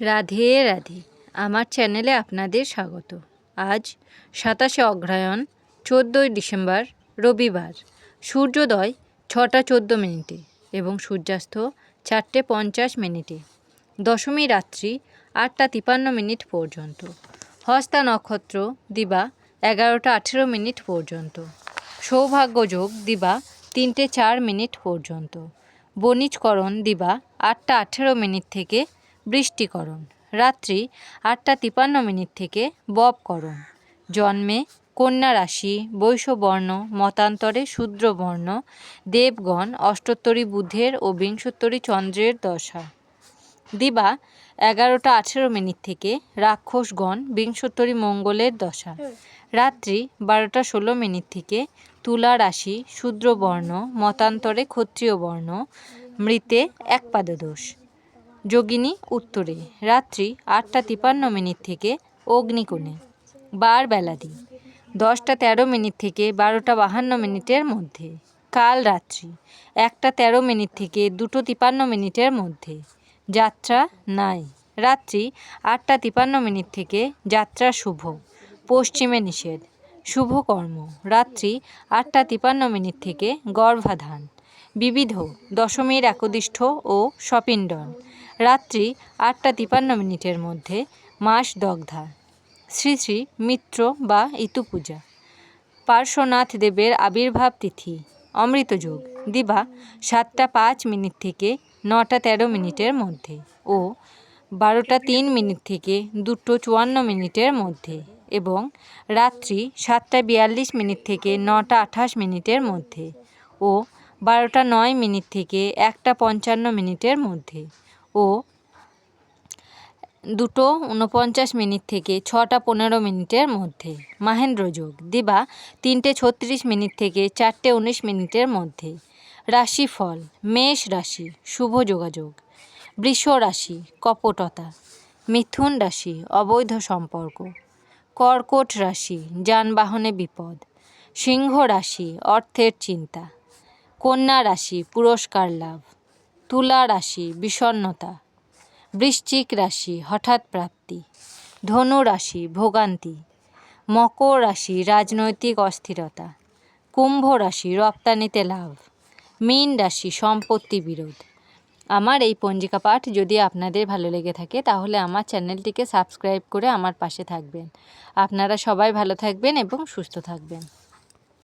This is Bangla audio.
রাধে রাধে। আমার চ্যানেলে আপনাদের স্বাগত। আজ সাতাশে অগ্রহায়ণ, চোদ্দোই ডিসেম্বর, রবিবার। সূর্যোদয় ছটা চোদ্দ মিনিটে এবং সূর্যাস্ত চারটে পঞ্চাশ মিনিটে। দশমী রাত্রি আটটা তিপান্ন মিনিট পর্যন্ত। হস্তা নক্ষত্র দিবা এগারোটা আঠেরো মিনিট পর্যন্ত। সৌভাগ্য যোগ দিবা তিনটে চার মিনিট পর্যন্ত। বণিজকরণ দিবা আটটা আঠেরো মিনিট থেকে বৃষ্টিকরণ। রাত্রি আটটা তিপান্ন মিনিট থেকে ববকরণ জন্মে কন্যা রাশি বৈশ্যবর্ণ মতান্তরে শূদ্রবর্ণ, দেবগণ, অষ্টোত্তরী বুধের ও বিংশোত্তরী চন্দ্রের দশা। দিবা এগারোটা আঠেরো মিনিট থেকে রাক্ষসগণ, বিংশোত্তরী মঙ্গলের দশা। রাত্রি বারোটা ষোলো মিনিট থেকে তুলা রাশি, শূদ্রবর্ণ, মতান্তরে ক্ষত্রিয় বর্ণ মৃতে একপাদদোষ। যোগিনী উত্তরে। রাত্রি আটটা তিপান্ন মিনিট থেকে অগ্নিকোণে। বার বেলাদি। দশটা তেরো মিনিট থেকে বারোটা বাহান্ন মিনিটের মধ্যে। কাল রাত্রি একটা তেরো মিনিট থেকে দুটো তিপান্ন মিনিটের মধ্যে। যাত্রা নাই। রাত্রি আটটা তিপান্ন মিনিট থেকে যাত্রা শুভ। পশ্চিমে নিষেধ। শুভ কর্ম। রাত্রি আটটা তিপান্ন মিনিট থেকে গর্ভাধান। বিবিধ দশমীর একদিষ্ঠ ও সপিণ্ডন। রাত্রি আটটা তিপান্ন মিনিটের মধ্যে মাস দগ্ধা। শ্রী শ্রী মিত্র বা ইতু পূজা পার্শ্বনাথ দেবের আবির্ভাব তিথি অমৃতযোগ দিবা সাতটা পাঁচ মিনিট থেকে নটা তেরো মিনিটের মধ্যে ও বারোটা তিন মিনিট থেকে দুটো চুয়ান্ন মিনিটের মধ্যে এবং রাত্রি সাতটা বিয়াল্লিশ মিনিট থেকে নটা আঠাশ মিনিটের মধ্যে ও বারোটা নয় মিনিট থেকে একটা পঞ্চান্ন মিনিটের মধ্যে। ও দুটো উনপঞ্চাশ মিনিট থেকে ছটা পনেরো মিনিটের মধ্যে। মাহেন্দ্র যোগ, দিবা তিনটে ছত্রিশ মিনিট থেকে চারটে উনিশ মিনিটের মধ্যে। রাশিফল, মেষ রাশি, শুভ যোগাযোগ। বৃষ রাশি, কপটতা। মিথুন রাশি, অবৈধ সম্পর্ক। কর্কট রাশি, যানবাহনে বিপদ। সিংহ রাশি, অর্থের চিন্তা। কন্যা রাশি, পুরস্কার লাভ। তুলা রাশি বিষণ্নতা বৃশ্চিক রাশি, হঠাৎ প্রাপ্তি। ধনু রাশি, ভোগান্তি। মকর রাশি, রাজনৈতিক অস্থিরতা। কুম্ভ রাশি, রপ্তানিতে লাভ। মীন রাশি, সম্পত্তি বিরোধ। আমার এই পঞ্জিকা পাঠ যদি আপনাদের ভালো লেগে থাকে, তাহলে আমার চ্যানেলটিকে সাবস্ক্রাইব করে আমার পাশে থাকবেন। আপনারা সবাই ভালো থাকবেন এবং সুস্থ থাকবেন।